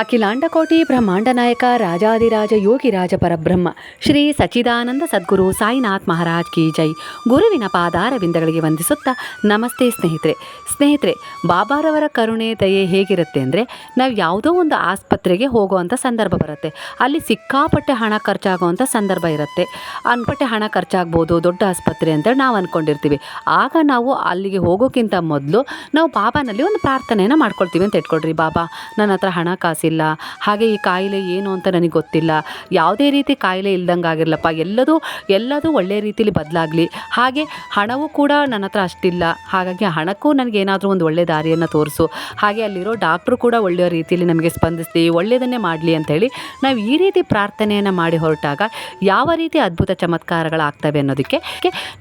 ಅಖಿಲಾಂಡಕೋಟಿ ಬ್ರಹ್ಮಾಂಡ ನಾಯಕ ರಾಜಾದಿರಾಜ ಯೋಗಿರಾಜ ಪರಬ್ರಹ್ಮ, ಶ್ರೀ ಸಚ್ಚಿದಾನಂದ ಸದ್ಗುರು ಸಾಯಿನಾಥ್ ಮಹಾರಾಜ್ ಕಿ ಜೈ. ಗುರುವಿನ ಪಾದಾರವಿಂದಗಳಿಗೆ ವಂದಿಸುತ್ತಾ ನಮಸ್ತೆ ಸ್ನೇಹಿತರೆ. ಸ್ನೇಹಿತರೆ, ಬಾಬಾರವರ ಕರುಣೆ, ದಯೆ ಹೇಗಿರುತ್ತೆ ಅಂದರೆ ನಾವು ಯಾವುದೋ ಒಂದು ಆಸ್ಪತ್ರೆಗೆ ಹೋಗುವಂಥ ಸಂದರ್ಭ ಬರುತ್ತೆ. ಅಲ್ಲಿ ಸಿಕ್ಕಾಪಟ್ಟೆ ಹಣ ಖರ್ಚಾಗುವಂಥ ಸಂದರ್ಭ ಇರುತ್ತೆ. ಅನ್ಪಟ್ಟೆ ಹಣ ಖರ್ಚಾಗ್ಬೋದು, ದೊಡ್ಡ ಆಸ್ಪತ್ರೆ ಅಂತ ನಾವು ಅಂದ್ಕೊಂಡಿರ್ತೀವಿ ಆಗ ನಾವು ಅಲ್ಲಿಗೆ ಹೋಗೋಕ್ಕಿಂತ ಮೊದಲು ನಾವು ಬಾಬಾನಲ್ಲಿ ಒಂದು ಪ್ರಾರ್ಥನೆಯನ್ನು ಮಾಡ್ಕೊಳ್ತೀವಿ ಅಂತ ಇಟ್ಕೊಳ್ರಿ ಬಾಬಾ. ನನ್ನ ಹತ್ರ ಹಣ ಕಾಸಿಲ್ಲ ಹಾಗೆ ಈ ಕಾಯಿಲೆ ಏನು ಅಂತ ನನಗೆ ಗೊತ್ತಿಲ್ಲ. ಯಾವುದೇ ರೀತಿ ಕಾಯಿಲೆ ಇಲ್ದಂಗೆ ಆಗಿರಲಪ್ಪ. ಎಲ್ಲದೂ ಎಲ್ಲದೂ ಒಳ್ಳೆಯ ರೀತಿಲಿ ಬದಲಾಗಲಿ. ಹಾಗೆ ಹಣವೂ ಕೂಡ ನನ್ನ ಹತ್ರ ಅಷ್ಟಿಲ್ಲ. ಹಾಗಾಗಿ ಹಣಕ್ಕೂ ನನಗೆ ಏನಾದರೂ ಒಂದು ಒಳ್ಳೆಯ ದಾರಿಯನ್ನು ತೋರಿಸು. ಹಾಗೆ ಅಲ್ಲಿರೋ ಡಾಕ್ಟ್ರು ಕೂಡ ಒಳ್ಳೆಯ ರೀತಿಯಲ್ಲಿ ನಮಗೆ ಸ್ಪಂದಿಸಿ ಒಳ್ಳೆಯದನ್ನೇ ಮಾಡಲಿ ಅಂಥೇಳಿ ನಾವು ಈ ರೀತಿ ಪ್ರಾರ್ಥನೆಯನ್ನು ಮಾಡಿ ಹೊರಟಾಗ ಯಾವ ರೀತಿ ಅದ್ಭುತ ಚಮತ್ಕಾರಗಳಾಗ್ತವೆ ಅನ್ನೋದಕ್ಕೆ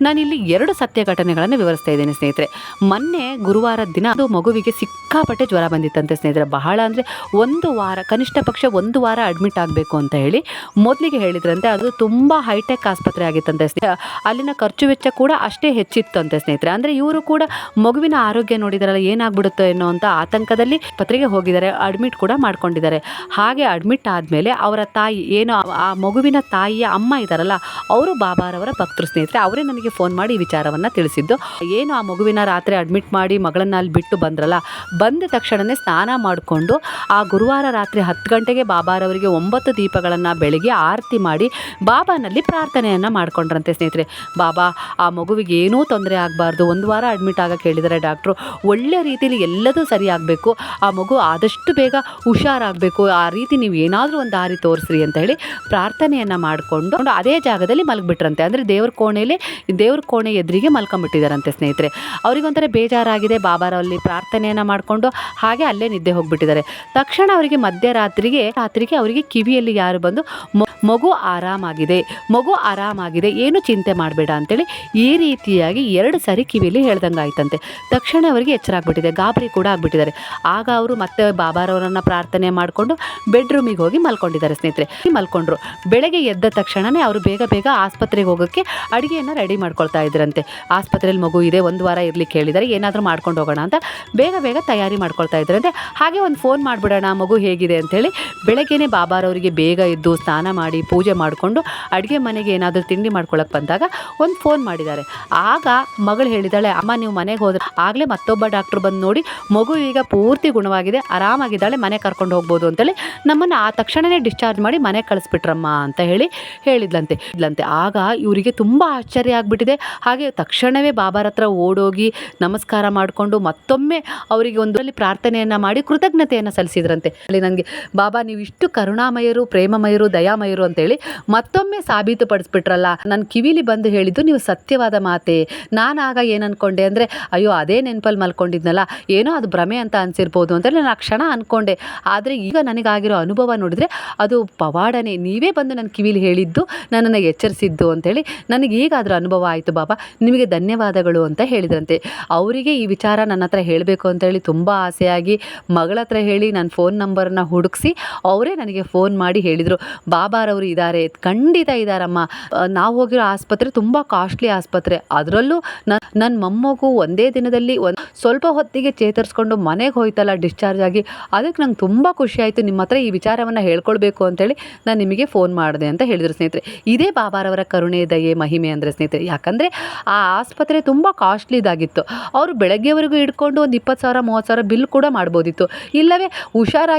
ನಾನಿಲ್ಲಿ ಎರಡು ಸತ್ಯ ಘಟನೆಗಳನ್ನು ವಿವರಿಸ್ತಾ ಇದ್ದೇನೆ ಸ್ನೇಹಿತರೆ. ಮೊನ್ನೆ ಗುರುವಾರದ ದಿನ ಅದು ಮಗುವಿಗೆ ಸಿಕ್ಕಾಪಟ್ಟೆ ಜ್ವರ ಬಂದಿತ್ತಂತೆ ಸ್ನೇಹಿತರೆ. ಬಹಳ ಅಂದರೆ ಒಂದು ವಾರ, ಕನಿಷ್ಠ ಪಕ್ಷ ಒಂದು ವಾರ ಅಡ್ಮಿಟ್ ಆಗಬೇಕು ಅಂತ ಹೇಳಿ ಮೊದಲಿಗೆ ಹೇಳಿದ್ರಂತೆ. ಅದು ತುಂಬ ಹೈಟೆಕ್ ಆಸ್ಪತ್ರೆ ಆಗಿತ್ತಂತೆ ಸ್ನೇಹಿತರೆ. ಅಲ್ಲಿನ ಖರ್ಚು ವೆಚ್ಚ ಕೂಡ ಅಷ್ಟೇ ಹೆಚ್ಚಿತ್ತು ಹೆಚ್ಚಿತ್ತಂತೆ ಸ್ನೇಹಿತರೆ. ಅಂದರೆ ಇವರು ಕೂಡ ಮಗುವಿನ ಆರೋಗ್ಯ ನೋಡಿದಾರಲ್ಲ ಏನಾಗ್ಬಿಡುತ್ತೋ ಅನ್ನೋ ಅಂತ ಆತಂಕದಲ್ಲಿ ಪತ್ರಿಗೆ ಹೋಗಿದ್ದಾರೆ ಅಡ್ಮಿಟ್ ಕೂಡ ಮಾಡ್ಕೊಂಡಿದ್ದಾರೆ. ಹಾಗೆ ಅಡ್ಮಿಟ್ ಆದಮೇಲೆ ಅವರ ತಾಯಿ, ಏನು ಆ- ಆ ಮಗುವಿನ ತಾಯಿಯ ಅಮ್ಮ ಇದ್ದಾರಲ್ಲ ಅವರು ಬಾಬಾರವರ ಭಕ್ತರು ಸ್ನೇಹಿತರೆ. ಅವರೇ ನನಗೆ ಫೋನ್ ಮಾಡಿ ಈ ವಿಚಾರವನ್ನು ತಿಳಿಸಿದ್ದು. ಏನು ಆ ಮಗುವಿನ ರಾತ್ರಿ ಅಡ್ಮಿಟ್ ಮಾಡಿ ಮಗಳನ್ನ ಅಲ್ಲಿ ಬಿಟ್ಟು ಬಂದ್ರಲ್ಲ, ಬಂದ ತಕ್ಷಣವೇ ಸ್ನಾನ ಮಾಡಿಕೊಂಡು ಆ ಗುರುವಾರ ರಾತ್ರಿ ಹತ್ತು ಗಂಟೆಗೆ ಬಾಬಾರವರಿಗೆ ಒಂಬತ್ತು ದೀಪಗಳನ್ನು ಬೆಳಗ್ಗೆ ಆರತಿ ಮಾಡಿ ಬಾಬಾನಲ್ಲಿ ಪ್ರಾರ್ಥನೆಯನ್ನು ಮಾಡ್ಕೊಂಡ್ರಂತೆ ಸ್ನೇಹಿತರೆ. ಬಾಬಾ, ಆ ಮಗುವಿಗೆ ಏನೂ ತೊಂದರೆ ಆಗಬಾರ್ದು. ಒಂದು ವಾರ ಅಡ್ಮಿಟ್ ಆಗಕ್ಕೆ ಹೇಳಿದ್ದಾರೆ ಡಾಕ್ಟ್ರು ಒಳ್ಳೆಯ ರೀತಿಯಲ್ಲಿ ಎಲ್ಲದೂ ಸರಿಯಾಗಬೇಕು ಆ ಮಗು ಆದಷ್ಟು ಬೇಗ ಹುಷಾರಾಗಬೇಕು. ಆ ರೀತಿ ನೀವು ಏನಾದರೂ ಒಂದು ದಾರಿ ತೋರಿಸ್ರಿ ಅಂತ ಹೇಳಿ ಪ್ರಾರ್ಥನೆಯನ್ನು ಮಾಡಿಕೊಂಡು ಅದೇ ಜಾಗದಲ್ಲಿ ಮಲಗಿಬಿಟ್ರಂತೆ. ಅಂದರೆ ದೇವ್ರ ಕೋಣೆಯಲ್ಲಿ ದೇವ್ರ ಕೋಣೆ ಎದುರಿಗೆ ಮಲ್ಕೊಂಬಿಟ್ಟಿದ್ದಾರಂತೆ ಸ್ನೇಹಿತರೆ. ಅವರಿಗೊಂಥರ ಬೇಜಾರಾಗಿದೆ. ಬಾಬಾರಲ್ಲಿ ಪ್ರಾರ್ಥನೆಯನ್ನು ಮಾಡಿಕೊಂಡು ಹಾಗೆ ಅಲ್ಲೇ ನಿದ್ದೆ ಹೋಗಿಬಿಟ್ಟಿದ್ದಾರೆ. ತಕ್ಷಣ ಅವರಿಗೆ ಮಧ್ಯರಾತ್ರಿಗೆ, ರಾತ್ರಿಗೆ ಅವರಿಗೆ ಕಿವಿಯಲ್ಲಿ ಯಾರು ಬಂದು ಮಗು ಆರಾಮಾಗಿದೆ ಮಗು ಆರಾಮಾಗಿದೆ, ಏನು ಚಿಂತೆ ಮಾಡಬೇಡ ಅಂತೇಳಿ ಈ ರೀತಿಯಾಗಿ ಎರಡು ಸಾರಿ ಕಿವಿಯಲ್ಲಿ ಹೇಳ್ದಂಗೆ ಆಯ್ತಂತೆ ತಕ್ಷಣ ಅವರಿಗೆ ಎಚ್ಚರ ಆಗ್ಬಿಟ್ಟಿದೆ, ಗಾಬರಿ ಕೂಡ ಆಗ್ಬಿಟ್ಟಿದ್ದಾರೆ. ಆಗ ಅವರು ಮತ್ತೆ ಬಾಬಾರವರನ್ನ ಪ್ರಾರ್ಥನೆ ಮಾಡಿಕೊಂಡು ಬೆಡ್ರೂಮಿಗೆ ಹೋಗಿ ಮಲ್ಕೊಂಡಿದ್ದಾರೆ ಸ್ನೇಹಿತರೆ. ಮಲ್ಕೊಂಡ್ರು. ಬೆಳಗ್ಗೆ ಎದ್ದ ತಕ್ಷಣವೇ ಅವರು ಬೇಗ ಬೇಗ ಆಸ್ಪತ್ರೆಗೆ ಹೋಗೋಕ್ಕೆ ಅಡುಗೆಯನ್ನು ರೆಡಿ ಮಾಡ್ಕೊಳ್ತಾ ಇದ್ರಂತೆ. ಆಸ್ಪತ್ರೆಯಲ್ಲಿ ಮಗು ಇದೆ, ಒಂದು ವಾರ ಇರ್ಲಿಕ್ಕೆ ಹೇಳಿದ್ದಾರೆ, ಏನಾದರೂ ಮಾಡ್ಕೊಂಡು ಹೋಗೋಣ ಅಂತ ಬೇಗ ಬೇಗ ತಯಾರಿ ಮಾಡ್ಕೊಳ್ತಾ ಇದ್ರಂತೆ. ಹಾಗೆ ಒಂದು ಫೋನ್ ಮಾಡಿಬಿಡೋಣ, ಮಗು ಹೇಗಿದೆ ಅಂಥೇಳಿ ಬೆಳಗ್ಗೆನೇ ಬಾಬಾರವರಿಗೆ ಬೇಗ ಎದ್ದು ಸ್ನಾನ ಮಾಡಿ ಪೂಜೆ ಮಾಡಿಕೊಂಡು ಅಡುಗೆ ಮನೆಗೆ ಏನಾದರೂ ತಿಂಡಿ ಮಾಡ್ಕೊಳಕ್ಕೆ ಬಂದಾಗ ಒಂದು ಫೋನ್ ಮಾಡಿದ್ದಾರೆ. ಆಗ ಮಗಳು ಹೇಳಿದಾಳೆ, ಅಮ್ಮ, ನೀವು ಮನೆಗೆ ಹೋದ್ರೆ ಆಗಲೇ ಮತ್ತೊಬ್ಬ ಡಾಕ್ಟ್ರು ಬಂದು ನೋಡಿ, ಮಗು ಈಗ ಪೂರ್ತಿ ಗುಣವಾಗಿದೆ, ಆರಾಮಾಗಿದ್ದಾಳೆ, ಮನೆ ಕರ್ಕೊಂಡು ಹೋಗ್ಬೋದು ಅಂತೇಳಿ ನಮ್ಮನ್ನು ಆ ತಕ್ಷಣವೇ ಡಿಸ್ಚಾರ್ಜ್ ಮಾಡಿ ಮನೆ ಕಳಿಸ್ಬಿಟ್ರಮ್ಮ ಅಂತ ಹೇಳಿ ಹೇಳಿದ್ಲಂತೆ. ಇದ್ಲಂತೆ ಆಗ ಇವರಿಗೆ ತುಂಬ ಆಶ್ಚರ್ಯ ಆಗಿಬಿಟ್ಟಿದೆ. ಹಾಗೆ ತಕ್ಷಣವೇ ಬಾಬಾರ ಹತ್ರ ಓಡೋಗಿ ನಮಸ್ಕಾರ ಮಾಡಿಕೊಂಡು ಮತ್ತೊಮ್ಮೆ ಅವರಿಗೆ ಒಂದರಲ್ಲಿ ಪ್ರಾರ್ಥನೆಯನ್ನು ಮಾಡಿ ಕೃತಜ್ಞತೆಯನ್ನು ಸಲ್ಲಿಸಿದ್ರಂತೆ. ಅಲ್ಲಿ ನನಗೆ, ಬಾಬಾ, ನೀವು ಇಷ್ಟು ಕರುಣಾಮಯರು, ಪ್ರೇಮಮಯರು, ದಯಾಮಯರು ಅಂತೇಳಿ ಮತ್ತೊಮ್ಮೆ ಸಾಬೀತುಪಡಿಸ್ಬಿಟ್ರಲ್ಲ. ನನ್ನ ಕಿವಿಲಿ ಬಂದು ಹೇಳಿದ್ದು ನೀವು ಸತ್ಯವಾದ ಮಾತೆ. ನಾನು ಆಗ ಏನು ಅಂದ್ಕೊಂಡೆ ಅಂದರೆ, ಅಯ್ಯೋ, ಅದೇ ನೆನಪಲ್ಲಿ ಮಲ್ಕೊಂಡಿದ್ನಲ್ಲ. ಏನೋ ಅದು ಭ್ರಮೆ ಅಂತ ಅನಿಸಿರ್ಬೋದು ಅಂತೇಳಿ ನಾನು ಆ ಕ್ಷಣ ಅಂದ್ಕೊಂಡೆ ಆದರೆ ಈಗ ನನಗಾಗಿರೋ ಅನುಭವ ನೋಡಿದರೆ ಅದು ಪವಾಡನೆ. ನೀವೇ ಬಂದು ನನ್ನ ಕಿವಿಲಿ ಹೇಳಿದ್ದು, ನನ್ನನ್ನು ಎಚ್ಚರಿಸಿದ್ದು ಅಂತೇಳಿ ನನಗೆ ಈಗ ಅದರ ಅನುಭವ ಆಯಿತು ಬಾಬಾ. ನಿಮಗೆ ಧನ್ಯವಾದಗಳು ಅಂತ ಹೇಳಿದ್ರಂತೆ. ಅವರಿಗೆ ಈ ವಿಚಾರ ನನ್ನ ಹತ್ರ ಹೇಳಬೇಕು ಅಂತೇಳಿ ತುಂಬ ಆಸೆಯಾಗಿ ಮಗಳ ಹತ್ರ ಹೇಳಿ ನನ್ನ ಫೋನ್ ನಂಬರನ್ನ ಹುಡುಕಿಸಿ ಅವರೇ ನನಗೆ ಫೋನ್ ಮಾಡಿ ಹೇಳಿದರು, ಬಾಬಾರವರು ಇದ್ದಾರೆ ಖಂಡಿತ ಇದ್ದಾರಮ್ಮ ನಾವು ಹೋಗಿರೋ ಆಸ್ಪತ್ರೆ ತುಂಬ ಕಾಸ್ಟ್ಲಿ ಆಸ್ಪತ್ರೆ. ಅದರಲ್ಲೂ ನನ್ನ ಮೊಮ್ಮಗು ಒಂದೇ ದಿನದಲ್ಲಿ ಒಂದು, ಸ್ವಲ್ಪ ಹೊತ್ತಿಗೆ ಚೇತರಿಸ್ಕೊಂಡು ಮನೆಗೆ ಹೋಯ್ತಲ್ಲ ಡಿಸ್ಚಾರ್ಜ್ ಆಗಿ. ಅದಕ್ಕೆ ನಂಗೆ ತುಂಬ ಖುಷಿ ಆಯಿತು. ನಿಮ್ಮ ಹತ್ರ ಈ ವಿಚಾರವನ್ನು ಹೇಳ್ಕೊಳ್ಬೇಕು ಅಂತೇಳಿ ನಾನು ನಿಮಗೆ ಫೋನ್ ಮಾಡಿದೆ ಅಂತ ಹೇಳಿದರು ಸ್ನೇಹಿತರೆ. ಇದೇ ಬಾಬಾರವರ ಕರುಣೆ, ದಯೆ, ಮಹಿಮೆ ಅಂದರೆ ಸ್ನೇಹಿತರೆ. ಯಾಕಂದರೆ ಆ ಆಸ್ಪತ್ರೆ ತುಂಬ ಕಾಸ್ಟ್ಲಿದಾಗಿತ್ತು ಅವರು ಬೆಳಗ್ಗೆವರೆಗೂ ಇಟ್ಕೊಂಡು ಒಂದು ಇಪ್ಪತ್ತು ಸಾವಿರ, ಮೂವತ್ತು ಸಾವಿರ ಬಿಲ್ ಕೂಡ ಮಾಡ್ಬೋದಿತ್ತು. ಇಲ್ಲವೇ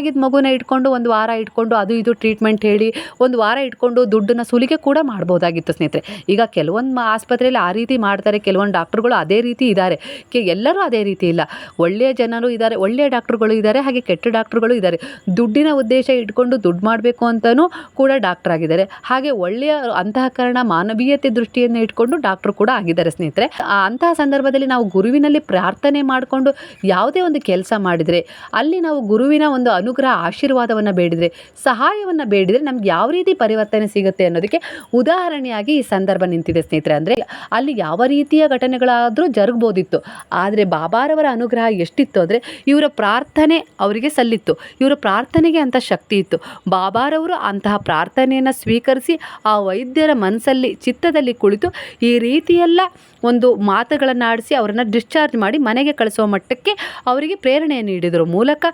ಹುಷಾರಾಗಿದ್ದ ಮಗುನ ಇಟ್ಕೊಂಡು ಒಂದು ವಾರ ಇಟ್ಕೊಂಡು ಅದು ಇದು ಟ್ರೀಟ್ಮೆಂಟ್ ಹೇಳಿ ಒಂದು ವಾರ ಇಟ್ಕೊಂಡು ದುಡ್ಡನ್ನ ಸುಲಿಗೆ ಕೂಡ ಮಾಡ್ಬೋದಾಗಿತ್ತು ಸ್ನೇಹಿತರೆ. ಈಗ ಕೆಲವೊಂದು ಆಸ್ಪತ್ರೆಯಲ್ಲಿ ಆ ರೀತಿ ಮಾಡ್ತಾರೆ, ಕೆಲವೊಂದು ಡಾಕ್ಟ್ರುಗಳು ಅದೇ ರೀತಿ ಇದ್ದಾರೆ ಕೆ ಎಲ್ಲರೂ ಅದೇ ರೀತಿ ಇಲ್ಲ. ಒಳ್ಳೆಯ ಜನರು ಇದ್ದಾರೆ ಒಳ್ಳೆಯ ಡಾಕ್ಟ್ರುಗಳು ಇದ್ದಾರೆ ಹಾಗೆ ಕೆಟ್ಟ ಡಾಕ್ಟ್ರುಗಳು ಇದ್ದಾರೆ ದುಡ್ಡಿನ ಉದ್ದೇಶ ಇಟ್ಕೊಂಡು ದುಡ್ಡು ಮಾಡಬೇಕು ಅಂತಲೂ ಕೂಡ ಡಾಕ್ಟರ್ ಆಗಿದ್ದಾರೆ. ಹಾಗೆ ಒಳ್ಳೆಯ ಅಂತಃಕರಣ, ಮಾನವೀಯತೆ ದೃಷ್ಟಿಯನ್ನು ಇಟ್ಕೊಂಡು ಡಾಕ್ಟ್ರು ಕೂಡ ಆಗಿದ್ದಾರೆ ಸ್ನೇಹಿತರೆ. ಅಂತಹ ಸಂದರ್ಭದಲ್ಲಿ ನಾವು ಗುರುವಿನಲ್ಲಿ ಪ್ರಾರ್ಥನೆ ಮಾಡಿಕೊಂಡು ಯಾವುದೇ ಒಂದು ಕೆಲಸ ಮಾಡಿದರೆ ಅಲ್ಲಿ ನಾವು ಗುರುವಿನ ಒಂದು ಅನುಗ್ರಹ ಆಶೀರ್ವಾದವನ್ನು ಬೇಡಿದರೆ, ಸಹಾಯವನ್ನು ಬೇಡಿದರೆ ನಮ್ಗೆ ಯಾವ ರೀತಿ ರೀತಿ ಪರಿವರ್ತನೆ ಸಿಗುತ್ತೆ ಅನ್ನೋದಕ್ಕೆ ಉದಾಹರಣೆಯಾಗಿ ಈ ಸಂದರ್ಭ ನಿಂತಿದೆ ಸ್ನೇಹಿತರೆ. ಅಂದರೆ ಅಲ್ಲಿ ಯಾವ ರೀತಿಯ ಘಟನೆಗಳಾದರೂ ಜರುಗ್ಬೋದಿತ್ತು. ಆದರೆ ಬಾಬಾರವರ ಅನುಗ್ರಹ ಎಷ್ಟಿತ್ತು ಅಂದರೆ ಇವರ ಪ್ರಾರ್ಥನೆ ಅವರಿಗೆ ಸಲ್ಲಿತ್ತು. ಇವರ ಪ್ರಾರ್ಥನೆಗೆ ಅಂತ ಶಕ್ತಿ ಇತ್ತು. ಬಾಬಾರವರು ಅಂತಹ ಪ್ರಾರ್ಥನೆಯನ್ನು ಸ್ವೀಕರಿಸಿ ಆ ವೈದ್ಯರ ಮನಸ್ಸಲ್ಲಿ, ಚಿತ್ತದಲ್ಲಿ ಕುಳಿತು ಈ ರೀತಿಯೆಲ್ಲ ಒಂದು ಮಾತುಗಳನ್ನು ಆಡಿಸಿ ಅವರನ್ನು ಡಿಸ್ಚಾರ್ಜ್ ಮಾಡಿ ಮನೆಗೆ ಕಳಿಸುವ ಮಟ್ಟಕ್ಕೆ ಅವರಿಗೆ ಪ್ರೇರಣೆ ನೀಡಿದರು. ಮೂಲಕ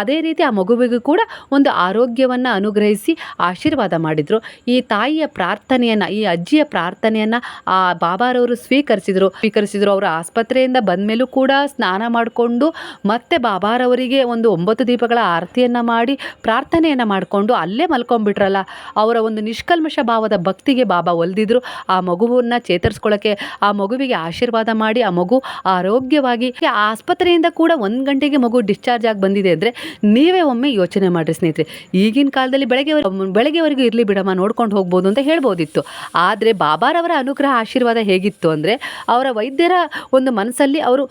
ಅದೇ ರೀತಿ ಆ ಮಗುವಿಗೂ ಕೂಡ ಒಂದು ಆರೋಗ್ಯವನ್ನು ಅನುಗ್ರಹಿಸಿ ಆಶೀರ್ವಾದ ಮಾಡಿದರು. ಈ ತಾಯಿಯ ಪ್ರಾರ್ಥನೆಯನ್ನು, ಈ ಅಜ್ಜಿಯ ಪ್ರಾರ್ಥನೆಯನ್ನು ಆ ಬಾಬಾರವರು ಸ್ವೀಕರಿಸಿದರು. ಸ್ವೀಕರಿಸಿದರು, ಅವರು ಆಸ್ಪತ್ರೆಯಿಂದ ಬಂದ ಮೇಲೂ ಕೂಡ ಸ್ನಾನ ಮಾಡಿಕೊಂಡು ಮತ್ತೆ ಬಾಬಾರವರಿಗೆ ಒಂದು ಒಂಬತ್ತು ದೀಪಗಳ ಆರತಿಯನ್ನು ಮಾಡಿ ಪ್ರಾರ್ಥನೆಯನ್ನು ಮಾಡಿಕೊಂಡು ಅಲ್ಲೇ ಮಲ್ಕೊಂಡ್ಬಿಟ್ರಲ್ಲ. ಅವರ ಒಂದು ನಿಷ್ಕಲ್ಮಶ ಭಾವದ ಭಕ್ತಿಗೆ ಬಾಬಾ ಒಲ್ದಿದ್ರು. ಆ ಮಗುವನ್ನು ಚೇತರಿಸ್ಕೊಳ್ಳೋಕ್ಕೆ ಆ ಮಗುವಿಗೆ ಆಶೀರ್ವಾದ ಮಾಡಿ, ಆ ಮಗು ಆರೋಗ್ಯವಾಗಿ ಆಸ್ಪತ್ರೆಯಿಂದ ಕೂಡ ಒಂದು ಗಂಟೆಗೆ ಮಗು ಡಿಸ್ಚಾರ್ಜ್ ಆಗಿ ಬಂದಿದೆ ಅಂದರೆ ನೀವೇ ಒಮ್ಮೆ ಯೋಚನೆ ಮಾಡಿರಿ ಸ್ನೇಹಿತರೆ. ಈಗಿನ ಕಾಲದಲ್ಲಿ ಬೆಳಗ್ಗೆ ಬೆಳಗ್ಗೆವರೆಗೂ ಇರಲಿ ಬಿಡಮ್ಮ, ನೋಡ್ಕೊಂಡು ಹೋಗ್ಬೋದು ಅಂತ ಹೇಳ್ಬೋದಿತ್ತು. ಆದರೆ ಬಾಬಾರವರ ಅನುಗ್ರಹ ಆಶೀರ್ವಾದ ಹೇಗಿತ್ತು ಅಂದರೆ, ಅವರ ವೈದ್ಯರ ಒಂದು ಮನಸ್ಸಲ್ಲಿ ಅವರು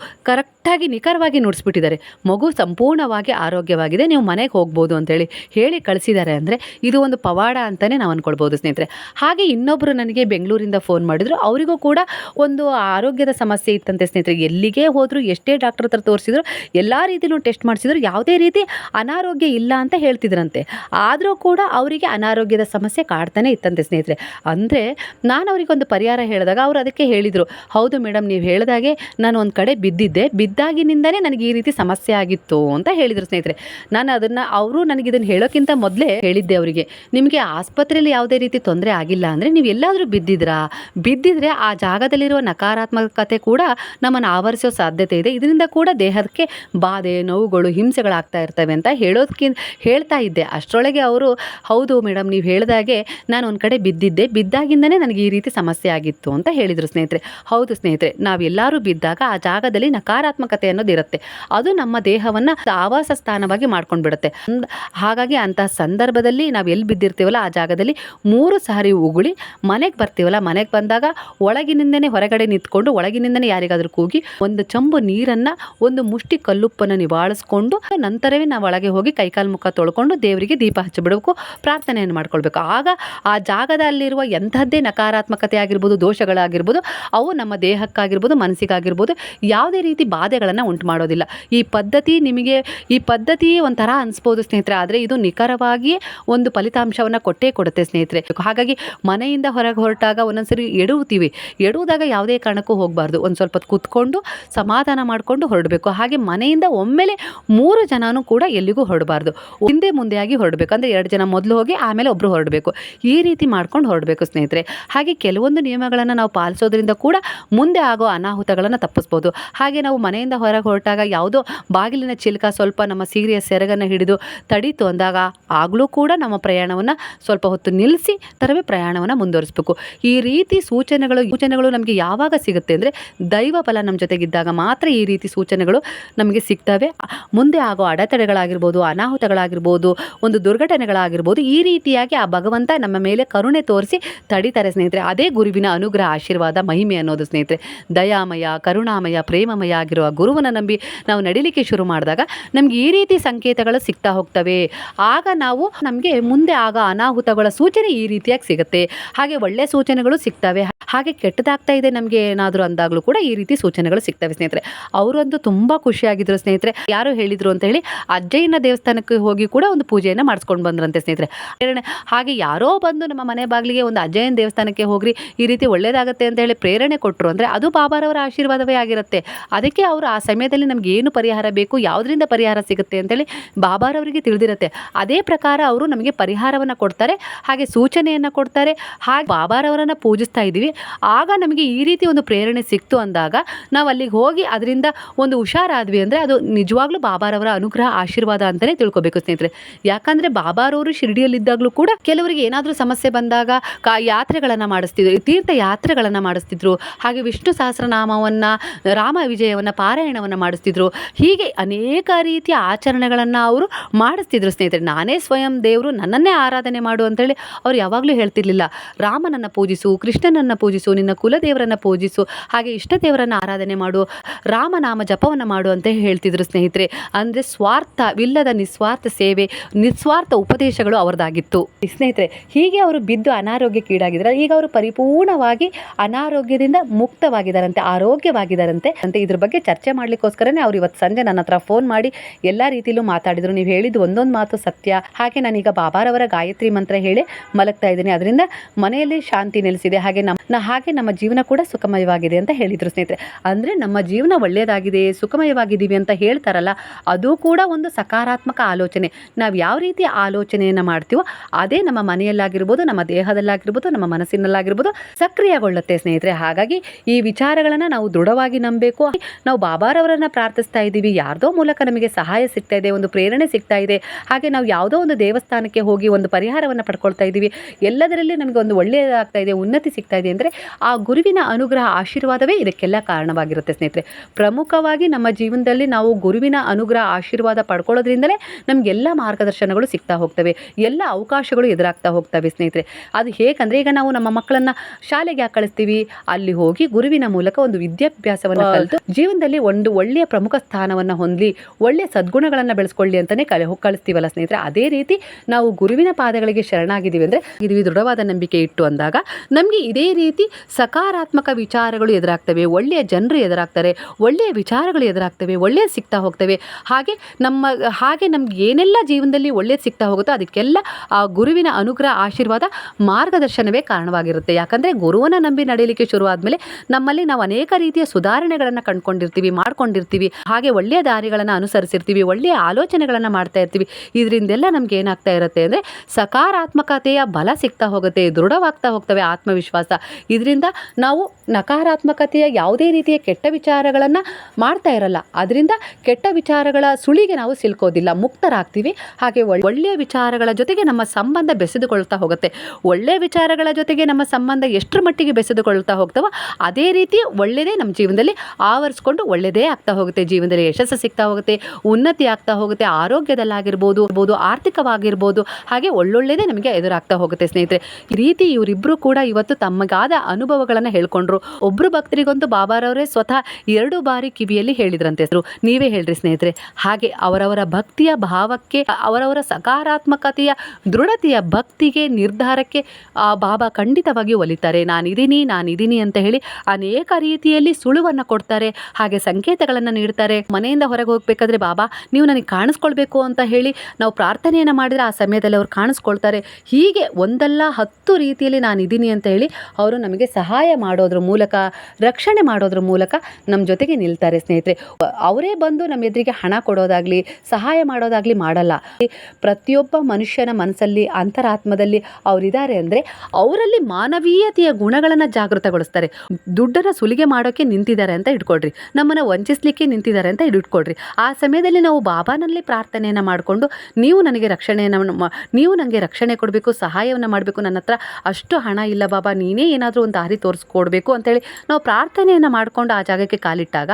ಕರೆಕ್ಟಾಗಿ ನಿಖರವಾಗಿ ನುಡಿಸ್ಬಿಟ್ಟಿದ್ದಾರೆ. ಮಗು ಸಂಪೂರ್ಣವಾಗಿ ಆರೋಗ್ಯವಾಗಿದೆ, ನೀವು ಮನೆಗೆ ಹೋಗ್ಬೋದು ಅಂತೇಳಿ ಹೇಳಿ ಕಳಿಸಿದ್ದಾರೆ ಅಂದರೆ ಇದು ಒಂದು ಪವಾಡ ಅಂತಲೇ ನಾವು ಅಂದ್ಕೊಳ್ಬೋದು ಸ್ನೇಹಿತರೆ. ಹಾಗೆ ಇನ್ನೊಬ್ಬರು ನನಗೆ ಬೆಂಗಳೂರಿಂದ ಫೋನ್ ಮಾಡಿದ್ರು, ಅವರಿಗೂ ಕೂಡ ಒಂದು ಆರೋಗ್ಯದ ಸಮಸ್ಯೆ ಇತ್ತಂತೆ ಸ್ನೇಹಿತರೆ. ಎಲ್ಲಿಗೆ ಹೋದರೂ, ಎಷ್ಟೇ ಡಾಕ್ಟರ್ ಹತ್ರ ತೋರಿಸಿದ್ರು, ಎಲ್ಲ ರೀತಿಯೂ ಟೆಸ್ಟ್ ಮಾಡಿಸಿದ್ರು, ಯಾವುದೇ ರೀತಿ ಅನಾರೋಗ್ಯ ಇಲ್ಲ ಅಂತ ಹೇಳ್ತಿದ್ರಂತೆ. ಆದರೂ ಕೂಡ ಅವರಿಗೆ ಅನಾರೋಗ್ಯದ ಸಮಸ್ಯೆ ಕಾಡ್ತಾನೆ ಇತ್ತಂತೆ ಸ್ನೇಹಿತರೆ. ಅಂದರೆ ನಾನು ಅವರಿಗೊಂದು ಪರಿಹಾರ ಹೇಳಿದಾಗ ಅವರು ಅದಕ್ಕೆ ಹೇಳಿದರು, ಹೌದು ಮೇಡಮ್ ನೀವು ಹೇಳಿದಾಗೆ ನಾನು ಒಂದು ಕಡೆ ಬಿದ್ದಿದ್ದೆ ಬಿದ್ದಾಗಿನಿಂದಲೇ ನನಗೆ ಈ ರೀತಿ ಸಮಸ್ಯೆ ಆಗಿತ್ತು ಅಂತ ಹೇಳಿದರು ಸ್ನೇಹಿತರೆ. ನಾನು ಅದನ್ನು ಅವರು ನನಗೆ ಇದನ್ನು ಹೇಳೋಕ್ಕಿಂತ ಮೊದಲೇ ಹೇಳಿದ್ದೆ ಅವರಿಗೆ. ನಿಮಗೆ ಆಸ್ಪತ್ರೆಯಲ್ಲಿ ಯಾವುದೇ ರೀತಿ ತೊಂದರೆ ಆಗಿಲ್ಲ ಅಂದರೆ ನೀವು ಎಲ್ಲಾದರೂ ಬಿದ್ದಿದ್ರಾ? ಬಿದ್ದಿದ್ರೆ ಆ ಜಾಗದಲ್ಲಿರುವ ನಕಾರಾತ್ಮಕತೆ ಕೂಡ ನಮ್ಮನ್ನು ಆವರಿಸೋ ಸಾಧ್ಯತೆ ಇದೆ. ಇದರಿಂದ ಕೂಡ ದೇಹಕ್ಕೆ ಬಾಧೆ, ನೋವುಗಳು, ಹಿಂಸೆಗಳಾಗ್ತಾ ಇರ್ತವೆ ಅಂತ ಹೇಳೋದಕ್ಕಿಂತ ಹೇಳ್ತಾ ಇದ್ದೆ. ಅಷ್ಟರೊಳಗೆ ಅವರು, ಹೌದು ಮೇಡಮ್, ನೀವು ಹೇಳಿದಾಗೆ ನಾನು ಒಂದು ಕಡೆ ಬಿದ್ದಿದ್ದೆ. ಬಿದ್ದಾಗಿಂದನೇ ನನಗೆ ಈ ರೀತಿ ಸಮಸ್ಯೆ ಆಗಿತ್ತು ಅಂತ ಹೇಳಿದರು ಸ್ನೇಹಿತರೆ. ಹೌದು ಸ್ನೇಹಿತರೆ ನಾವೆಲ್ಲರೂ ಬಿದ್ದಾಗ ಆ ಜಾಗದಲ್ಲಿ ನಕಾರಾತ್ಮಕತೆ ಅನ್ನೋದು ಇರುತ್ತೆ. ಅದು ನಮ್ಮ ದೇಹವನ್ನು ಆವಾಸ ಸ್ಥಾನವಾಗಿ ಮಾಡ್ಕೊಂಡು ಬಿಡುತ್ತೆ ಹಾಗಾಗಿ ಅಂತಹ ಸಂದರ್ಭದಲ್ಲಿ ನಾವು ಎಲ್ಲಿ ಬಿದ್ದಿರ್ತೀವಲ್ಲ ಆ ಜಾಗದಲ್ಲಿ ಮೂರು ಸಾರಿ ಉಗುಳಿ ಮನೆಗೆ ಬರ್ತೀವಲ್ಲ, ಮನೆಗೆ ಬಂದಾಗ ಒಳಗಿನಿಂದನೇ ಹೊರಗಡೆ ನಿಂತ್ಕೊಂಡು ಒಳಗಿನಿಂದನೇ ಯಾರಿಗಾದರೂ ಕೂಗಿ ಒಂದು ಚಂಬು ನೀರನ್ನು, ಒಂದು ಮುಷ್ಟಿ ಕಲ್ಲುಪ್ಪನ್ನು ನಿವಾಳಿಸ್ಕೊಂಡು ನಂತರವೇ ನಾವು ಒಳಗೆ ಹೋಗಿ ಕೈಕಾಲು ಮುಖ ತೊಳ್ಕೊಂಡು ದೇವರಿಗೆ ದೀಪ ಹಚ್ಚಿಬಿಡಬೇಕು, ಪ್ರಾರ್ಥನೆಯನ್ನು ಮಾಡ್ಕೊಳ್ಬೇಕು. ಆಗ ಆ ಜಾಗದಲ್ಲಿರುವ ಎಂಥದ್ದೇ ನಕಾರಾತ್ಮಕತೆ ಆಗಿರ್ಬೋದು, ದೋಷಗಳಾಗಿರ್ಬೋದು, ಅವು ನಮ್ಮ ದೇಹಕ್ಕಾಗಿರ್ಬೋದು, ಮನಸ್ಸಿಗಾಗಿರ್ಬೋದು, ಯಾವುದೇ ರೀತಿ ಬಾಧೆಗಳನ್ನು ಉಂಟು ಮಾಡೋದಿಲ್ಲ ಈ ಪದ್ಧತಿ ನಿಮಗೆ, ಈ ಪದ್ಧತಿ ಒಂಥರ ಅನಿಸ್ಬೋದು ಸ್ನೇಹಿತರೆ, ಆದರೆ ಇದು ನಿಖರವಾಗಿ ಒಂದು ಫಲಿತಾಂಶವನ್ನು ಕೊಟ್ಟೇ ಕೊಡುತ್ತೆ ಸ್ನೇಹಿತರೆ. ಹಾಗಾಗಿ ಮನೆಯಿಂದ ಹೊರಗೆ ಹೊರಟಾಗ ಒಂದೊಂದ್ಸರಿ ಎಡುವುತ್ತೀವಿ ಎಡುವುದಾಗ ಯಾವುದೇ ಕಾರಣಕ್ಕೂ ಹೋಗಬಾರ್ದು. ಒಂದು ಸ್ವಲ್ಪ ಕೂತ್ಕೊಂಡು ಸಮಾಧಾನ ಮಾಡಿಕೊಂಡು ಹೊರಡಬೇಕು. ಹಾಗೆ ಮನೆಯಿಂದ ಒಮ್ಮೆಲೆ ಮೂರು ಜನನೂ ಕೂಡ ಎಲ್ಲಿಗೂ ಹೊರಡಬಾರ್ದು. ಹಿಂದೆ ಮುಂದೆಯಾಗಿ ಹೊರಡಬೇಕು. ಅಂದರೆ ಎರಡು ಜನ ಮೊದಲು ಹೋಗಿ ಆಮೇಲೆ ಒಬ್ಬರು ಹೊರಡಬೇಕು. ಈ ರೀತಿ ಮಾಡ್ಕೊಂಡು ಹೊರಡಬೇಕು ಸ್ನೇಹಿತರೆ. ಹಾಗೆ ಕೆಲವೊಂದು ನಿಯಮಗಳನ್ನು ನಾವು ಪಾಲಿಸೋದ್ರಿಂದ ಕೂಡ ಮುಂದೆ ಆಗೋ ಅನಾಹುತಗಳನ್ನು ತಪ್ಪಿಸ್ಬೋದು. ಹಾಗೆ ನಾವು ಮನೆಯಿಂದ ಹೊರಗೆ ಹೊರಟಾಗ ಯಾವುದೋ ಬಾಗಿಲಿನ ಚಿಲ್ಕ ಸ್ವಲ್ಪ ನಮ್ಮ ಸೀರೆಯ ಸೆರಗನ್ನು ಹಿಡಿದು ತಡೀತು ಅಂದಾಗ ಆಗಲೂ ಕೂಡ ನಮ್ಮ ಪ್ರಯಾಣವನ್ನು ಸ್ವಲ್ಪ ಹೊತ್ತು ನಿಲ್ಲಿಸಿ ತರವೇ ಪ್ರಯಾಣವನ್ನು ಮುಂದುವರಿಸಬೇಕು. ಈ ರೀತಿ ಸೂಚನೆಗಳು ಸೂಚನೆಗಳು ನಮಗೆ ಯಾವಾಗ ಸಿಗುತ್ತೆ ಅಂದರೆ ದೈವ ಬಲ ನಮ್ಮ ಜೊತೆಗಿದ್ದಾಗ ಮಾತ್ರ ಈ ರೀತಿ ಸೂಚನೆಗಳು ನಮಗೆ ಸಿಗ್ತವೆ. ಮುಂದೆ ಆಗೋ ಅಡೆತಡೆಗಳಾಗಿರ್ಬೋದು, ಅನಾಹುತಗಳಾಗಿರ್ಬೋದು, ಒಂದು ದುರ್ಘಟನೆಗಳಾಗಿರ್ಬೋದು, ಈ ರೀತಿಯಾಗಿ ಆ ಭಗವಂತ ನಮ್ಮ ಮೇಲೆ ಕರುಣೆ ತೋರಿಸಿ ತಡೀತಾರೆ ಸ್ನೇಹಿತರೆ. ಅದೇ ಗುರುವಿನ ಅನುಗ್ರಹ, ಆಶೀರ್ವಾದ, ಮಹಿಮೆ ಅನ್ನೋದು ಸ್ನೇಹಿತರೆ. ದಯಾಮಯ, ಕರುಣಾಮಯ, ಪ್ರೇಮಮಯ ಆಗಿರುವ ಗುರುವನ್ನು ನಂಬಿ ನಾವು ನಡಿಲಿಕ್ಕೆ ಶುರು ಮಾಡಿದಾಗ ನಮ್ಗೆ ಈ ರೀತಿ ಸಂಕೇತಗಳು ಸಿಗ್ತಾ ಹೋಗ್ತವೆ. ಆಗ ನಾವು ನಮಗೆ ಮುಂದೆ ಆಗ ಅನಾಹುತಗಳ ಸೂಚನೆ ಈ ರೀತಿಯಾಗಿ ಸಿಗುತ್ತೆ. ಹಾಗೆ ಒಳ್ಳೆ ಸೂಚನೆಗಳು ಸಿಗ್ತವೆ. ಹಾಗೆ ಕೆಟ್ಟದಾಗ್ತಾ ಇದೆ ನಮಗೆ ಏನಾದರೂ ಅಂದಾಗಲೂ ಕೂಡ ಈ ರೀತಿ ಸೂಚನೆಗಳು ಸಿಗ್ತವೆ ಸ್ನೇಹಿತರೆ. ಅವರಂತೂ ತುಂಬ ಖುಷಿಯಾಗಿದ್ರು ಸ್ನೇಹಿತರೆ. ಯಾರು ಹೇಳಿದರು ಅಂತ ಹೇಳಿ ಅಜ್ಜಯ್ಯನ ದೇವಸ್ಥಾನಕ್ಕೆ ಹೋಗಿ ಕೂಡ ಒಂದು ಪೂಜೆಯನ್ನು ಮಾಡಿಸ್ಕೊಂಡು ಬಂದ್ರಂತೆ ಸ್ನೇಹಿತರೆ. ಹಾಗೆ ಯಾರೋ ಬಂದು ನಮ್ಮ ಮನೆ ಬಾಗಿಲಿಗೆ ಒಂದು ಅಜ್ಜಯ್ಯನ ದೇವಸ್ಥಾನಕ್ಕೆ ಹೋಗ್ರಿ, ಈ ರೀತಿ ಒಳ್ಳೇದಾಗುತ್ತೆ ಅಂತ ಹೇಳಿ ಪ್ರೇರಣೆ ಕೊಟ್ಟರು ಅಂದರೆ ಅದು ಬಾಬಾರವರ ಆಶೀರ್ವಾದವೇ ಆಗಿರುತ್ತೆ. ಅದಕ್ಕೆ ಅವರು ಆ ಸಮಯದಲ್ಲಿ ನಮಗೆ ಏನು ಪರಿಹಾರ ಬೇಕು, ಯಾವುದರಿಂದ ಪರಿಹಾರ ಸಿಗುತ್ತೆ ಅಂತೇಳಿ ಬಾಬಾರವರಿಗೆ ತಿಳಿದಿರುತ್ತೆ. ಅದೇ ಪ್ರಕಾರ ಅವರು ನಮಗೆ ಪರಿಹಾರವನ್ನು ಕೊಡ್ತಾರೆ, ಹಾಗೆ ಸೂಚನೆಯನ್ನು ಕೊಡ್ತಾರೆ, ಹಾಗೆ ಬಾಬಾರವರನ್ನು ಪೂಜಿಸ್ತಾ ಇದ್ದೀವಿ. ಆಗ ನಮಗೆ ಈ ರೀತಿ ಒಂದು ಪ್ರೇರಣೆ ಸಿಕ್ತು ಅಂದಾಗ ನಾವು ಅಲ್ಲಿಗೆ ಹೋಗಿ ಅದರಿಂದ ಒಂದು ಹುಷಾರಾದ್ವಿ ಅಂದರೆ ಅದು ನಿಜವಾಗ್ಲೂ ಬಾಬಾರವರ ಅನುಗ್ರಹ, ಆಶೀರ್ವಾದ ಅಂತಲೇ ತಿಳ್ಕೊಬೇಕು ಸ್ನೇಹಿತರೆ. ಯಾಕಂದರೆ ಬಾಬಾರವರು ಶಿರಡಿಯಲ್ಲಿದ್ದಾಗಲೂ ಕೂಡ ಕೆಲವರಿಗೆ ಏನಾದರೂ ಸಮಸ್ಯೆ ಬಂದಾಗ ಕಾ ಯಾತ್ರೆಗಳನ್ನು ಮಾಡಿಸ್ತಿದ್ರು ತೀರ್ಥ ಯಾತ್ರೆಗಳನ್ನು ಮಾಡಿಸ್ತಿದ್ರು, ಹಾಗೆ ವಿಷ್ಣು ಸಹಸ್ರನಾಮವನ್ನು, ರಾಮ ವಿಜಯವನ್ನು, ಪಾರಾಯಣವನ್ನು ಮಾಡಿಸ್ತಿದ್ರು. ಹೀಗೆ ಅನೇಕ ರೀತಿಯ ಆಚರಣೆಗಳನ್ನು ಅವರು ಮಾಡಿಸ್ತಿದ್ರು ಸ್ನೇಹಿತರೆ. ನಾನೇ ಸ್ವಯಂ ದೇವರು, ನನ್ನನ್ನೇ ಆರಾಧನೆ ಮಾಡು ಅಂತೇಳಿ ಅವ್ರು ಯಾವಾಗಲೂ ಹೇಳ್ತಿರ್ಲಿಲ್ಲ. ರಾಮನನ್ನು ಪೂಜಿಸು, ಕೃಷ್ಣನನ್ನು ಪೂಜಿಸು, ನಿನ್ನ ಕುಲದೇವರನ್ನು ಪೂಜಿಸು, ಹಾಗೆ ಇಷ್ಟ ದೇವರನ್ನು ಆರಾಧನೆ ಮಾಡು, ರಾಮನಾಮ ಜಪವನ್ನು ಮಾಡು ಅಂತ ಹೇಳ್ತಿದ್ರು ಸ್ನೇಹಿತರೆ. ಅಂದರೆ ಸ್ವಾರ್ಥವಿಲ್ಲದ ನಿಸ್ವಾರ್ಥ ಸೇವೆ, ನಿಸ್ವಾರ್ಥ ಉಪದೇಶಗಳು ಅವರದಾಗಿತ್ತು ಸ್ನೇಹಿತರೆ, ಹೀಗೆ ಅವರು ಬಿದ್ದು ಅನಾರೋಗ್ಯಕ್ಕೀಡಾಗಿದ್ದಾರೆ ಈಗ ಅವರು ಪರಿಪೂರ್ಣವಾಗಿ ಅನಾರೋಗ್ಯದಿಂದ ಮುಕ್ತವಾಗಿದ್ದಾರಂತೆ, ಆರೋಗ್ಯವಾಗಿದ್ದಾರಂತೆ ಅಂತ ಇದ್ರ ಬಗ್ಗೆ ಚರ್ಚೆ ಮಾಡ್ಲಿಕ್ಕೋಸ್ಕರನೇ ಅವ್ರು ಇವತ್ತು ಸಂಜೆ ನನ್ನ ಹತ್ರ ಫೋನ್ ಮಾಡಿ ಎಲ್ಲ ರೀತಿಯಲ್ಲೂ ಮಾತಾಡಿದ್ರು. ನೀವು ಹೇಳಿದ್ದು ಒಂದೊಂದು ಮಾತು ಸತ್ಯ. ಹಾಗೆ ನಾನೀಗ ಬಾಬಾರವರ ಗಾಯತ್ರಿ ಮಂತ್ರ ಹೇಳಿ ಮಲಗ್ತಾ ಇದ್ದೀನಿ. ಅದರಿಂದ ಮನೆಯಲ್ಲಿ ಶಾಂತಿ ನೆಲೆಸಿದೆ. ಹಾಗೆ ನಮ್ಮ ನ- ಹಾಗೆ ನಮ್ಮ ಜೀವನ ಕೂಡ ಸುಖಮಯವಾಗಿದೆ ಅಂತ ಹೇಳಿದರು ಸ್ನೇಹಿತರೆ. ಅಂದರೆ ನಮ್ಮ ಜೀವನ ಒಳ್ಳೆಯದಾಗಿದೆ ಸುಖಮಯವಾಗಿದ್ದೀವಿ ಅಂತ ಹೇಳ್ತಾರಲ್ಲ, ಅದು ಕೂಡ ಒಂದು ಸಕಾರಾತ್ಮಕ ಆಲೋಚನೆ. ನಾವು ಯಾವ ರೀತಿ ಆಲೋಚನೆಯನ್ನು ಮಾಡ್ತೀವೋ ಅದೇ ನಮ್ಮ ಮನೆಯಲ್ಲಾಗಿರ್ಬೋದು, ನಮ್ಮ ದೇಹದಲ್ಲಾಗಿರ್ಬೋದು, ನಮ್ಮ ಮನಸ್ಸಿನಲ್ಲಾಗಿರ್ಬೋದು ಸಕ್ರಿಯಗೊಳ್ಳುತ್ತೆ ಸ್ನೇಹಿತರೆ. ಹಾಗಾಗಿ ಈ ವಿಚಾರಗಳನ್ನು ನಾವು ದೃಢವಾಗಿ ನಂಬಬೇಕು. ನಾವು ಬಾಬಾರವರನ್ನು ಪ್ರಾರ್ಥಿಸ್ತಾ ಇದ್ದೀವಿ, ಯಾರ್ದೋ ಮೂಲಕ ನಮಗೆ ಸಹಾಯ ಸಿಗ್ತಾ ಇದೆ, ಒಂದು ಪ್ರೇರಣೆ ಸಿಗ್ತಾ ಇದೆ. ಹಾಗೆ ನಾವು ಯಾವುದೋ ಒಂದು ದೇವಸ್ಥಾನಕ್ಕೆ ಹೋಗಿ ಒಂದು ಪರಿಹಾರವನ್ನು ಪಡ್ಕೊಳ್ತಾ ಇದ್ದೀವಿ. ಎಲ್ಲದರಲ್ಲಿ ನಮಗೆ ಒಂದು ಒಳ್ಳೆಯದಾಗ್ತಾ ಇದೆ, ಉನ್ನತಿ ಸಿಗ್ತಾ ಇದೆ. ಅಂದರೆ ಆ ಗುರುವಿನ ಅನುಗ್ರಹ ಆಶೀರ್ವಾದವೇ ಇದಕ್ಕೆಲ್ಲ ಕಾರಣವಾಗಿರುತ್ತೆ ಸ್ನೇಹಿತರೆ. ಪ್ರಮುಖವಾಗಿ ನಮ್ಮ ಜೀವನದಲ್ಲಿ ನಾವು ಗುರುವಿನ ಅನುಗ್ರಹ ಆಶೀರ್ವಾದ ಪಡ್ಕೊಳ್ಳೋದ್ರಿಂದಲೇ ನಮಗೆಲ್ಲ ಮಾರ್ಗದರ್ಶನಗಳು ಸಿಗ್ತಾ ಹೋಗ್ತವೆ ಎಲ್ಲ ಅವಕಾಶಗಳು ಎದುರಾಗ್ತಾ ಹೋಗ್ತವೆ ಸ್ನೇಹಿತರೆ. ಅದು ಹೇಗಂದ್ರೆ ಈಗ ನಾವು ನಮ್ಮ ಮಕ್ಕಳನ್ನ ಶಾಲೆಗೆ ಯಾಕೆ ಕಳಿಸ್ತೀವಿ ಅಲ್ಲಿ ಹೋಗಿ ಗುರುವಿನ ಮೂಲಕ ಒಂದು ವಿದ್ಯಾಭ್ಯಾಸವನ್ನು ಕಲಿತು ಜೀವನದಲ್ಲಿ ಒಂದು ಒಳ್ಳೆಯ ಪ್ರಮುಖ ಸ್ಥಾನವನ್ನು ಹೊಂದಲಿ ಒಳ್ಳೆಯ ಸದ್ಗುಣಗಳನ್ನು ಬೆಳೆಸ್ಕೊಳ್ಳಿ ಅಂತಲೇ ಕಲೆ ಕಳಿಸ್ತೀವಲ್ಲ ಸ್ನೇಹಿತರೆ. ಅದೇ ರೀತಿ ನಾವು ಗುರುವಿನ ಪಾದಗಳಿಗೆ ಶರಣಾಗಿದ್ದೀವಿ ಅಂದರೆ ಇದು ದೃಢವಾದ ನಂಬಿಕೆ ಇಟ್ಟು ಅಂದಾಗ ನಮಗೆ ಇದೇ ರೀತಿ ಸಕಾರಾತ್ಮಕ ವಿಚಾರಗಳು ಎದುರಾಗ್ತವೆ, ಒಳ್ಳೆಯ ಜನರು ಎದುರಾಗ್ತಾರೆ, ಒಳ್ಳೆಯ ವಿಚಾರಗಳು ಎದುರಾಗ್ತವೆ, ಒಳ್ಳೆಯ ಸಿಗ್ತಾ ಹೋಗ್ತವೆ. ಹಾಗೆ ನಮ್ಮ, ಹಾಗೆ ನಮ್ಗೆ ಏನೆಲ್ಲ ಜೀವನದಲ್ಲಿ ಒಳ್ಳೆಯ ಸಿಗ್ತಾ ಹೋಗುತ್ತೋ ಅದಕ್ಕೆಲ್ಲ ಆ ಗುರುವಿನ ಅನುಗ್ರಹ, ಆಶೀರ್ವಾದ ಮಾರ್ಗದರ್ಶನವೇ ಕಾರಣವಾಗಿರುತ್ತೆ. ಯಾಕಂದರೆ ಗುರುವನ್ನು ನಂಬಿ ನಡೆಯಲಿಕ್ಕೆ ಶುರು ಆದಮೇಲೆ ನಮ್ಮಲ್ಲಿ ನಾವು ಅನೇಕ ರೀತಿಯ ಸುಧಾರಣೆಗಳನ್ನು ಕಂಡುಕೊಂಡಿರ್ತೀವಿ, ಮಾಡ್ಕೊಂಡಿರ್ತೀವಿ. ಹಾಗೆ ಒಳ್ಳೆಯ ದಾರಿಗಳನ್ನು ಅನುಸರಿಸಿರ್ತೀವಿ, ಒಳ್ಳೆಯ ಆಲೋಚನೆಗಳನ್ನು ಮಾಡ್ತಾ ಇರ್ತೀವಿ. ಇದರಿಂದೆಲ್ಲ ನಮ್ಗೆ ಏನಾಗ್ತಾ ಇರುತ್ತೆ ಅಂದರೆ ಸಕಾರಾತ್ಮಕತೆಯ ಬಲ ಸಿಗ್ತಾ ಹೋಗುತ್ತೆ, ದೃಢವಾಗ್ತಾ ಹೋಗ್ತವೆ ಆತ್ಮವಿಶ್ವಾಸ. ಇದರಿಂದ ನಾವು ನಕಾರಾತ್ಮಕತೆಯ ಯಾವುದೇ ರೀತಿಯ ಕೆಟ್ಟ ವಿಚಾರಗಳನ್ನು ಮಾಡ್ತಾ ಇರಲ್ಲ. ಅದರಿಂದ ಕೆಟ್ಟ ವಿಚಾರಗಳ ಸುಳಿಗೆ ನಾವು ಸಿಲ್ಕೋದಿಲ್ಲ. ಮುಕ್ತರಾಗ್ತೀವಿ. ಹಾಗೆ ಒಳ್- ಒಳ್ಳೆಯ ವಿಚಾರಗಳ ಜೊತೆಗೆ ನಮ್ಮ ಸಂಬಂಧ ಬೆಸೆದುಕೊಳ್ತಾ ಹೋಗುತ್ತೆ. ಒಳ್ಳೆಯ ವಿಚಾರಗಳ ಜೊತೆಗೆ ನಮ್ಮ ಸಂಬಂಧ ಎಷ್ಟರ ಮಟ್ಟಿಗೆ ಬೆಸೆದುಕೊಳ್ತಾ ಹೋಗ್ತಾವೋ ಅದೇ ರೀತಿ ಒಳ್ಳೆಯದೇ ನಮ್ಮ ಜೀವನದಲ್ಲಿ ಆವರಿಸ್ಕೊಂಡು ಒಳ್ಳೆಯದೇ ಆಗ್ತಾ ಹೋಗುತ್ತೆ. ಜೀವನದಲ್ಲಿ ಯಶಸ್ಸು ಸಿಗ್ತಾ ಹೋಗುತ್ತೆ. ಉನ್ನತಿ ಆಗ್ತಾ ಹೋಗುತ್ತೆ. ಆರೋಗ್ಯದಲ್ಲಾಗಿರ್ಬೋದು ಇರ್ಬೋದು ಆರ್ಥಿಕವಾಗಿರ್ಬೋದು, ಹಾಗೆ ಒಳ್ಳೊಳ್ಳೆಯದೇ ನಮಗೆ ಎದುರಾಗ್ತಾ ಹೋಗುತ್ತೆ ಸ್ನೇಹಿತರೆ. ಈ ರೀತಿ ಇವರಿಬ್ಬರು ಕೂಡ ಇವತ್ತು ತಮಗಾದ ಅನುಭವಗಳನ್ನು ಹೇಳ್ಕೊಂಡ್ರು. ಒಬ್ಬರು ಭಕ್ತರಿಗೊಂದು ಬಾಬಾರವರೇ ಸ್ವತಃ ಎರಡು ಬಾರಿ ಕಿವಿಯಲ್ಲಿ ಹೇಳಿದ್ರಂತೆ. ನೀವೇ ಹೇಳ್ರಿ ಸ್ನೇಹಿತರೆ. ಹಾಗೆ ಅವರವರ ಭಕ್ತಿಯ ಭಾವಕ್ಕೆ, ಅವರವರ ಸಕಾರಾತ್ಮಕತೆಯ ದೃಢತೆಯ ಭಕ್ತಿಗೆ ನಿರ್ಧಾರಕ್ಕೆ, ಆ ಬಾಬಾ ಖಂಡಿತವಾಗಿಯೂ ಒಲಿತಾರೆ. ನಾನಿದ್ದೀನಿ ನಾನಿದ್ದೀನಿ ಅಂತ ಹೇಳಿ ಅನೇಕ ರೀತಿಯಲ್ಲಿ ಸುಳುವನ್ನು ಕೊಡ್ತಾರೆ, ಹಾಗೆ ಸಂಕೇತಗಳನ್ನು ನೀಡ್ತಾರೆ. ಮನೆಯಿಂದ ಹೊರಗೆ ಹೋಗ್ಬೇಕಾದ್ರೆ, ಬಾಬಾ, ನೀವು ನನಗೆ ಕಾಣಿಸ್ಕೊಳ್ಬೇಕು ಅಂತ ಹೇಳಿ ನಾವು ಪ್ರಾರ್ಥನೆಯನ್ನು ಮಾಡಿದರೆ ಆ ಸಮಯದಲ್ಲಿ ಅವ್ರು ಕಾಣಿಸ್ಕೊಳ್ತಾರೆ. ಹೀಗೆ ಒಂದಲ್ಲ ಹತ್ತು ರೀತಿಯಲ್ಲಿ ನಾನಿದ್ದೀನಿ ಅಂತ ಹೇಳಿ ಅವರು ನಮಗೆ ಸಹಾಯ ಮಾಡೋದ್ರ ಮೂಲಕ, ರಕ್ಷಣೆ ಮಾಡೋದ್ರ ಮೂಲಕ ನಮ್ಮ ಜೊತೆಗೆ ನಿಲ್ತಾರೆ ಸ್ನೇಹಿತರೆ. ಅವರೇ ಬಂದು ನಮ್ಮ ಎದುರಿಗೆ ಹಣ ಕೊಡೋದಾಗಲಿ, ಸಹಾಯ ಮಾಡೋದಾಗಲಿ ಮಾಡಲ್ಲ. ಪ್ರತಿಯೊಬ್ಬ ಮನುಷ್ಯನ ಮನಸ್ಸಲ್ಲಿ, ಅಂತರಾತ್ಮದಲ್ಲಿ ಅವರಿದ್ದಾರೆ ಅಂದರೆ ಅವರಲ್ಲಿ ಮಾನವೀಯತೆಯ ಗುಣಗಳನ್ನು ಜಾಗೃತಗೊಳಿಸ್ತಾರೆ. ದುಡ್ಡನ್ನು ಸುಲಿಗೆ ಮಾಡೋಕ್ಕೆ ನಿಂತಿದ್ದಾರೆ ಅಂತ ಇಟ್ಕೊಳ್ರಿ. ನಮ್ಮನ್ನು ವಂಚಿಸಲಿಕ್ಕೆ ನಿಂತಿದ್ದಾರೆ ಅಂತ ಇಟ್ಕೊಳ್ರಿ. ಆ ಸಮಯದಲ್ಲಿ ನಾವು ಬಾಬಾನಲ್ಲಿ ಪ್ರಾರ್ಥನೆಯನ್ನು ಮಾಡಿಕೊಂಡು, ನೀವು ನನಗೆ ರಕ್ಷಣೆಯನ್ನು ನೀವು ನನಗೆ ರಕ್ಷಣೆ ಕೊಡಬೇಕು, ಸಹಾಯವನ್ನು ಮಾಡಬೇಕು ನನ್ನ ಹತ್ರ ಅಷ್ಟು ಹಣ ಇಲ್ಲ ಬಾಬಾ, ನೀನೇ ಏನಾದರೂ ಒಂದು ದಾರಿ ತೋರಿಸ್ಕೊಡ್ಬೇಕು ಅಂತೇಳಿ ನಾವು ಪ್ರಾರ್ಥನೆಯನ್ನು ಮಾಡಿಕೊಂಡು ಆ ಜಾಗಕ್ಕೆ ಕಾಲಿಟ್ಟಾಗ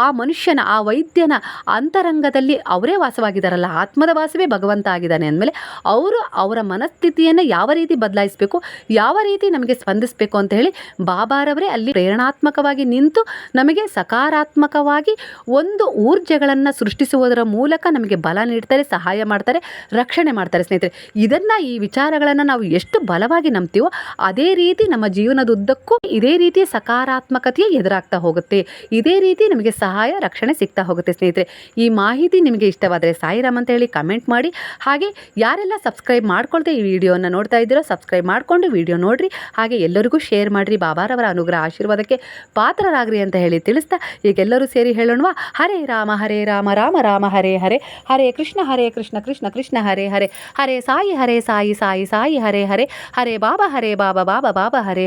ಆ ಮನುಷ್ಯನ, ಆ ವೈದ್ಯನ ಅಂತರಂಗದಲ್ಲಿ ಅವರೇ ವಾಸವಾಗಿದ್ದಾರಲ್ಲ ಆತ್ಮದ ವಾಸವೇ ಭಗವಂತ ಆಗಿದ್ದಾನೆ ಅಂದಮೇಲೆ ಅವರು ಅವರ ಮನಸ್ಥಿತಿಯನ್ನು ಯಾವ ರೀತಿ ಬದಲಾಯಿಸಬೇಕು, ಯಾವ ರೀತಿ ನಮಗೆ ಸ್ಪಂದಿಸಬೇಕು ಅಂತ ಹೇಳಿ ಬಾಬಾರವರೇ ಅಲ್ಲಿ ಪ್ರೇರಣಾತ್ಮಕವಾಗಿ ನಿಂತು ನಮಗೆ ಸಕಾರಾತ್ಮಕವಾಗಿ ಒಂದು ಊರ್ಜೆಗಳನ್ನು ಸೃಷ್ಟಿಸುವುದರ ಮೂಲಕ ನಮಗೆ ಬಲ ನೀಡ್ತಾರೆ, ಸಹಾಯ ಮಾಡ್ತಾರೆ, ರಕ್ಷಣೆ ಮಾಡ್ತಾರೆ ಸ್ನೇಹಿತರೆ. ಇದನ್ನು ಈ ವಿಚಾರಗಳನ್ನು ನಾವು ಎಷ್ಟು ಬಲವಾಗಿ ನಂಬ್ತೀವೋ ಅದೇ ರೀತಿ ನಮ್ಮ ಜೀವನದುದ್ದಕ್ಕೂ ಇದೇ ರೀತಿ ಸಕಾರಾತ್ಮಕತೆಯೇ ಎದುರಾಗ್ತಾ ಹೋಗುತ್ತೆ. ಇದೇ ರೀತಿ ನಿಮಗೆ ಸಹಾಯ, ರಕ್ಷಣೆ ಸಿಗ್ತಾ ಹೋಗುತ್ತೆ ಸ್ನೇಹಿತರೆ. ಈ ಮಾಹಿತಿ ನಿಮಗೆ ಇಷ್ಟವಾದರೆ ಸಾಯಿರಾಮ್ ಅಂತ ಹೇಳಿ ಕಮೆಂಟ್ ಮಾಡಿ. ಹಾಗೆ ಯಾರೆಲ್ಲ ಸಬ್ಸ್ಕ್ರೈಬ್ ಮಾಡ್ಕೊಳ್ತೆ ಈ ವಿಡಿಯೋನ ನೋಡ್ತಾ ಇದ್ದೀರೋ ಸಬ್ಸ್ಕ್ರೈಬ್ ಮಾಡಿಕೊಂಡು ವಿಡಿಯೋ ನೋಡಿರಿ. ಹಾಗೆ ಎಲ್ಲರಿಗೂ ಶೇರ್ ಮಾಡಿರಿ. ಬಾಬಾರವರ ಅನುಗ್ರಹ ಆಶೀರ್ವಾದಕ್ಕೆ ಪಾತ್ರರಾಗ್ರಿ ಅಂತ ಹೇಳಿ ತಿಳಿಸ್ತಾ ಈಗೆಲ್ಲರೂ ಸೇರಿ ಹೇಳೋಣವಾ. ಹರೇ ರಾಮ ಹರೇ ರಾಮ ರಾಮ ರಾಮ, ಹರೇ ಹರೇ. ಹರೇ ಕೃಷ್ಣ ಹರೇ ಕೃಷ್ಣ ಕೃಷ್ಣ ಕೃಷ್ಣ, ಹರೇ ಹರೇ. ಹರೇ ಸಾಯಿ ಹರೇ ಸಾಯಿ ಸಾಯಿ ಸಾಯಿ, ಹರೇ ಹರೇ. ಹರೇ ಬಾಬಾ ಹರೇ ಬಾಬಾ ಬಾಬಾ ಬಾಬಾ, ಹರೇ